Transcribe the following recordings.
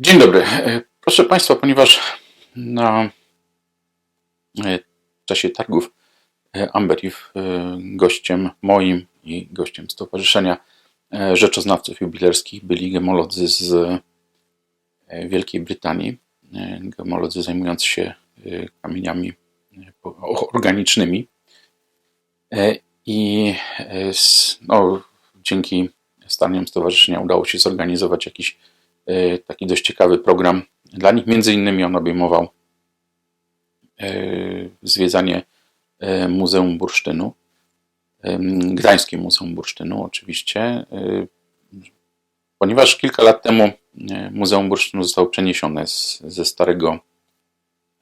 Dzień dobry. E, Proszę Państwa, ponieważ na e, czasie targów e, Amberiv gościem moim i gościem Stowarzyszenia Rzeczoznawców Jubilerskich byli gemolodzy z Wielkiej Brytanii. Gemolodzy zajmujący się kamieniami organicznymi. I no, dzięki staraniom stowarzyszenia udało się zorganizować jakiś taki dość ciekawy program dla nich. Między innymi on obejmował e, zwiedzanie e, Muzeum Bursztynu, Gdańskie Muzeum Bursztynu oczywiście, e, ponieważ kilka lat temu e, Muzeum Bursztynu zostało przeniesione z, ze starego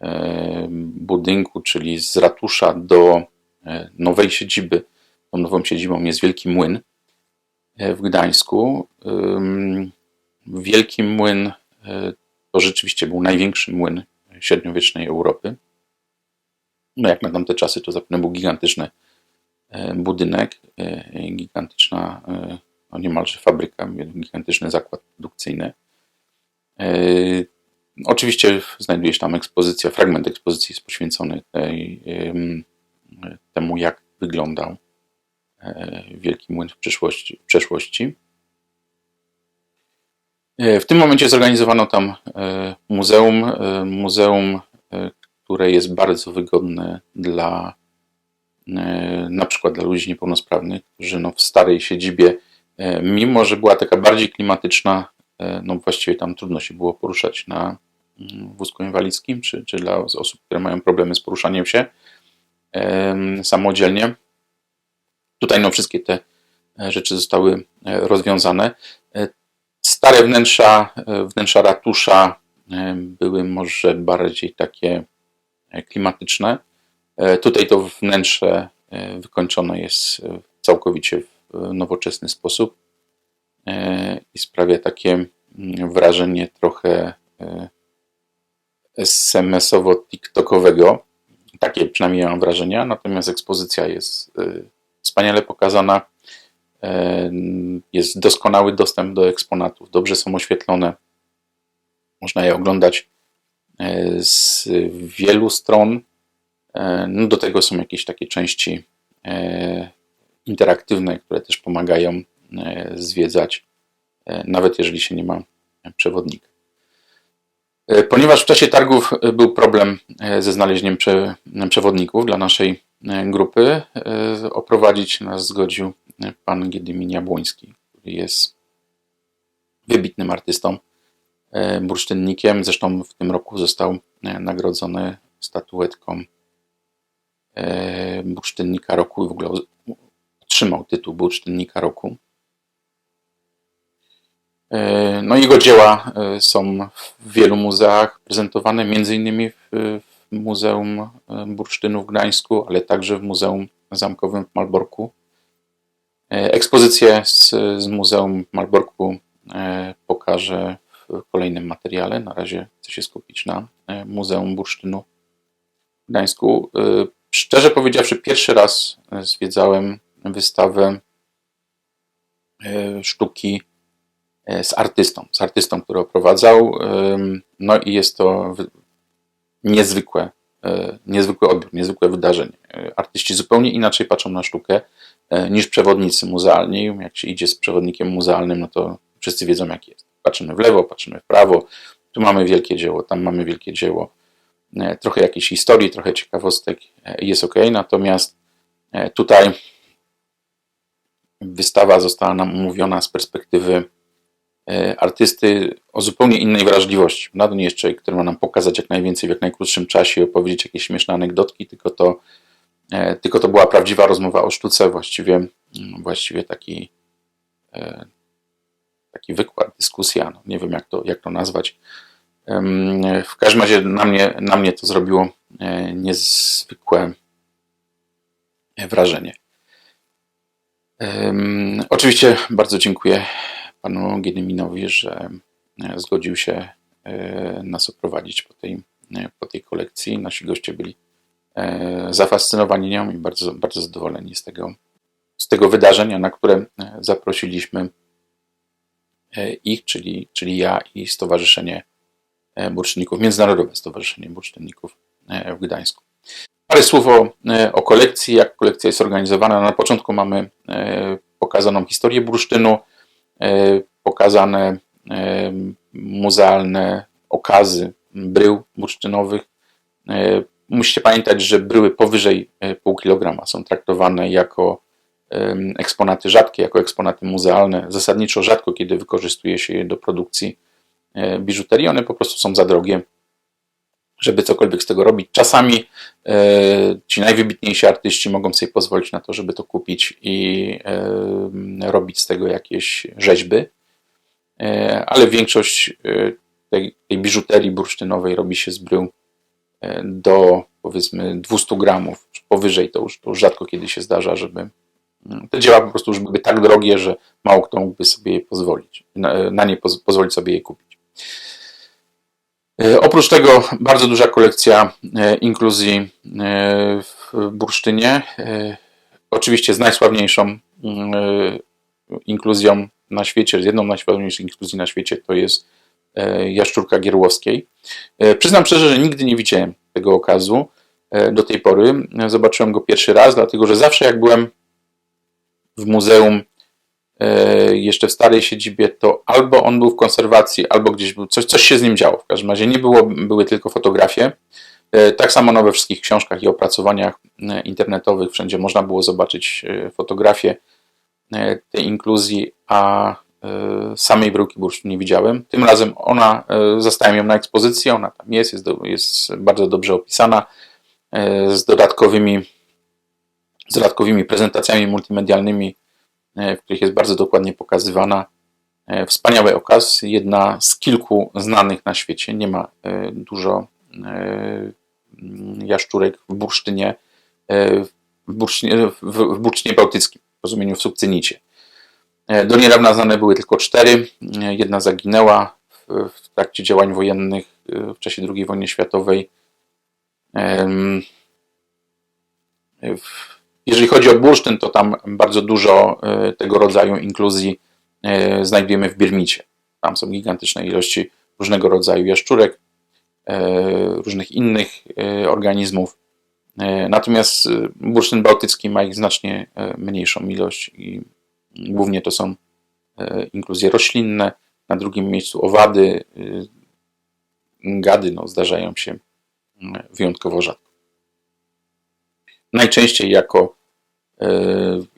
e, budynku, czyli z ratusza do e, nowej siedziby. Tą nową siedzibą jest Wielki Młyn e, w Gdańsku. Wielki Młyn e, to rzeczywiście był największy młyn średniowiecznej Europy. No jak na tamte czasy to zapewne był gigantyczny e, budynek, e, gigantyczna no niemalże fabryka, gigantyczny zakład produkcyjny. Oczywiście znajduje się tam ekspozycja, fragment ekspozycji jest poświęcony tej, em, temu, jak wyglądał Wielki Młyn w w przeszłości. E, W tym momencie zorganizowano tam e, muzeum, e, muzeum, które jest bardzo wygodne dla na przykład dla ludzi niepełnosprawnych, którzy no w starej siedzibie, mimo że była taka bardziej klimatyczna, no właściwie tam trudno się było poruszać na mm, wózku inwalidzkim, czy, czy dla osób, które mają problemy z poruszaniem się samodzielnie. Tutaj no wszystkie te rzeczy zostały rozwiązane. Stare wnętrza, e, wnętrza ratusza e, były może bardziej takie e, klimatyczne. Tutaj to wnętrze wykończone jest całkowicie w nowoczesny sposób i sprawia takie mm, wrażenie trochę SMS-owo-TikTokowego. Takie przynajmniej mam wrażenia. Natomiast ekspozycja jest wspaniale pokazana. Jest doskonały dostęp do eksponatów, dobrze są oświetlone. Można je oglądać e, z wielu stron. E, No do tego są jakieś takie części e, interaktywne, które też pomagają zwiedzać, nawet jeżeli się nie ma przewodnika. Ponieważ w czasie targów był problem ze znalezieniem prze, przewodników dla naszej grupy, e, oprowadzić nas zgodził e, pan Giedymin Jabłoński, który jest wybitnym artystą, e, bursztynnikiem. Zresztą w tym roku został e, nagrodzony statuetką e, bursztynnika roku i w ogóle otrzymał tytuł bursztynnika roku. E, No jego dzieła e, są w wielu muzeach prezentowane, między innymi w Muzeum e, Bursztynu w Gdańsku, ale także w Muzeum Zamkowym w Malborku. E, Ekspozycję z, z Muzeum w Malborku e, pokażę w kolejnym materiale. Na razie chcę się skupić na Muzeum Bursztynu w Gdańsku. Szczerze powiedziawszy, pierwszy raz zwiedzałem wystawę sztuki z artystą, z artystą, który oprowadzał. No i jest to niezwykłe, e, niezwykły odbiór, niezwykłe wydarzenie. E, Artyści zupełnie inaczej patrzą na sztukę e, niż przewodnicy muzealni. Jak się idzie z przewodnikiem muzealnym, no to wszyscy wiedzą jak jest. Patrzymy w lewo, patrzymy w prawo, tu mamy wielkie dzieło, tam mamy wielkie dzieło. Trochę jakiejś historii, trochę ciekawostek jest ok, natomiast tutaj wystawa została nam omówiona z perspektywy artysty o zupełnie innej wrażliwości. Na to nie jest człowiek, który ma nam pokazać jak najwięcej w jak najkrótszym czasie opowiedzieć jakieś śmieszne anegdotki, tylko to, e, tylko to była prawdziwa rozmowa o sztuce, właściwie, mm, właściwie taki, e, taki wykład, dyskusja, no, nie wiem jak to, jak to nazwać. W każdym razie na mnie, na mnie to zrobiło e, niezwykłe wrażenie. Oczywiście bardzo dziękuję panu Giedyminowi, że e, zgodził się e, nas oprowadzić po tej, e, po tej kolekcji. Nasi goście byli zafascynowani nią i bardzo, bardzo zadowoleni z tego, z tego wydarzenia, na które zaprosiliśmy ich, czyli, czyli ja i Stowarzyszenie Bursztynników, Międzynarodowe Stowarzyszenie Bursztynników w Gdańsku. Parę słów o, o kolekcji, jak kolekcja jest organizowana. Na początku mamy pokazaną historię bursztynu, pokazane muzealne okazy brył bursztynowych. Musicie pamiętać, że bryły powyżej pół kilograma są traktowane jako eksponaty rzadkie, jako eksponaty muzealne. Zasadniczo rzadko, kiedy wykorzystuje się je do produkcji e, biżuterii, one po prostu są za drogie, żeby cokolwiek z tego robić. Czasami e, ci najwybitniejsi artyści mogą sobie pozwolić na to, żeby to kupić i robić z tego jakieś rzeźby, e, ale większość tej, tej biżuterii bursztynowej robi się z brył do powiedzmy 200 gramów. Powyżej to już, to już rzadko kiedy się zdarza, żeby te dzieła po prostu już byłyby tak drogie, że mało kto mógłby sobie je pozwolić, na, na nie poz, pozwolić sobie je kupić. E, oprócz tego bardzo duża kolekcja e, inkluzji e, w bursztynie. Oczywiście z najsławniejszą inkluzją na świecie, z jedną z najsławniejszych inkluzji na świecie to jest Jaszczurka Gierłowskiej. Przyznam szczerze, że nigdy nie widziałem tego okazu do tej pory. Zobaczyłem go pierwszy raz, dlatego że zawsze jak byłem w muzeum jeszcze w starej siedzibie, to albo on był w konserwacji, albo gdzieś był, coś, coś się z nim działo. W każdym razie nie było, były tylko fotografie. E, tak samo no we wszystkich książkach i opracowaniach e, internetowych wszędzie można było zobaczyć fotografie tej inkluzji, a samej bryłki bursztynu nie widziałem. Tym razem ona, zostałem ją na ekspozycji, ona tam jest, jest, do, jest bardzo dobrze opisana, z dodatkowymi z dodatkowymi prezentacjami multimedialnymi, e, w których jest bardzo dokładnie pokazywana. E, wspaniały okaz, jedna z kilku znanych na świecie. Nie ma e, dużo jaszczurek w bursztynie, w bursztynie, w bursztynie bałtyckim, w rozumieniu w sukcynicie. Do niedawna znane były tylko cztery. Jedna zaginęła w, trakcie działań wojennych w czasie II wojny światowej. Jeżeli chodzi o bursztyn, to tam bardzo dużo e, tego rodzaju inkluzji e, znajdujemy w Birmicie. Tam są gigantyczne ilości różnego rodzaju jaszczurek, e, różnych innych organizmów. Natomiast bursztyn bałtycki ma ich znacznie mniejszą ilość i głównie to są inkluzje roślinne. Na drugim miejscu owady, gady no, zdarzają się wyjątkowo rzadko. Najczęściej jako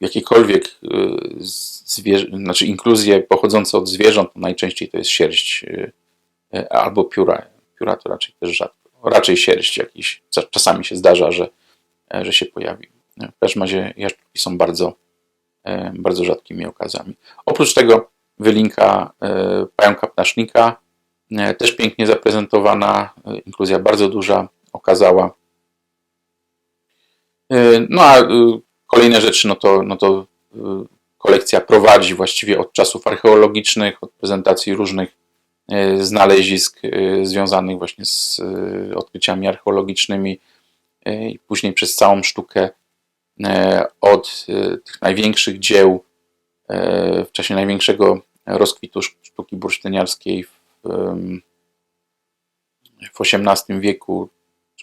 jakiekolwiek e, znaczy inkluzje pochodzące od zwierząt, najczęściej to jest sierść e, albo pióra. Pióra to raczej też rzadko. Raczej sierść jakiś. Czasami się zdarza, że, że się pojawi. W każdym razie jaszczurki są bardzo, bardzo rzadkimi okazami. Oprócz tego wylinka pająka ptasznika, też pięknie zaprezentowana, inkluzja bardzo duża, okazała. No a Kolejne rzeczy, no to, no to y, kolekcja prowadzi właściwie od czasów archeologicznych, od prezentacji różnych y, znalezisk y, związanych właśnie z odkryciami archeologicznymi i później przez całą sztukę od tych największych dzieł w czasie największego rozkwitu sztuki bursztyniarskiej w, w XVIII wieku,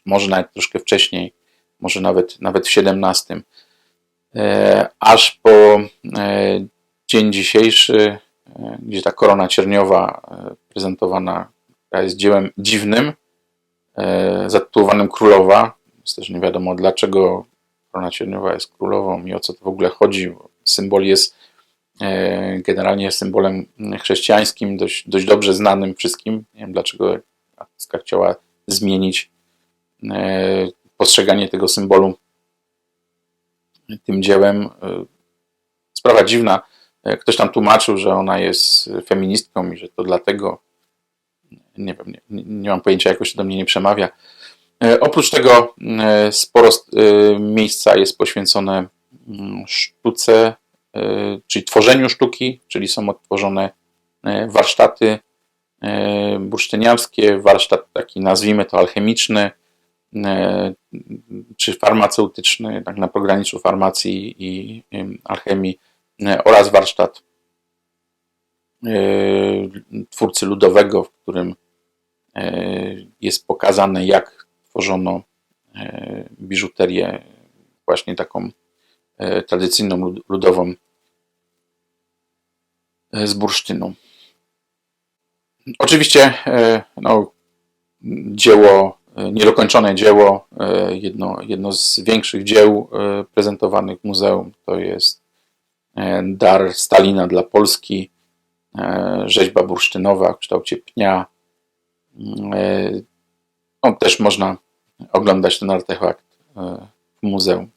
może nawet troszkę wcześniej, może nawet, nawet w XVII, aż po e, dzień dzisiejszy, e, gdzie ta korona cierniowa prezentowana jest dziełem dziwnym, zatytułowanym Królowa. Jest też nie wiadomo dlaczego korona cierniowa jest królową i o co to w ogóle chodzi. Symbol jest generalnie symbolem chrześcijańskim, dość, dość dobrze znanym wszystkim. Nie wiem dlaczego artystka chciała zmienić postrzeganie tego symbolu tym dziełem. E, sprawa dziwna. E, ktoś tam tłumaczył, że ona jest feministką i że to dlatego. Nie wiem, nie, nie mam pojęcia, jakoś do mnie nie przemawia. E, oprócz tego sporo miejsca jest poświęcone mm, sztuce, czyli tworzeniu sztuki, czyli są odtworzone warsztaty bursztyniarskie, warsztat taki nazwijmy to alchemiczny, czy farmaceutyczny, tak na pograniczu farmacji i alchemii oraz warsztat twórcy ludowego, w którym jest pokazane, jak tworzono biżuterię właśnie taką tradycyjną, ludową z bursztynu. Oczywiście no, dzieło, niedokończone dzieło, jedno, jedno z większych dzieł prezentowanych w muzeum to jest dar Stalina dla Polski, rzeźba bursztynowa w kształcie pnia. No, też można oglądać ten artefakt w muzeum.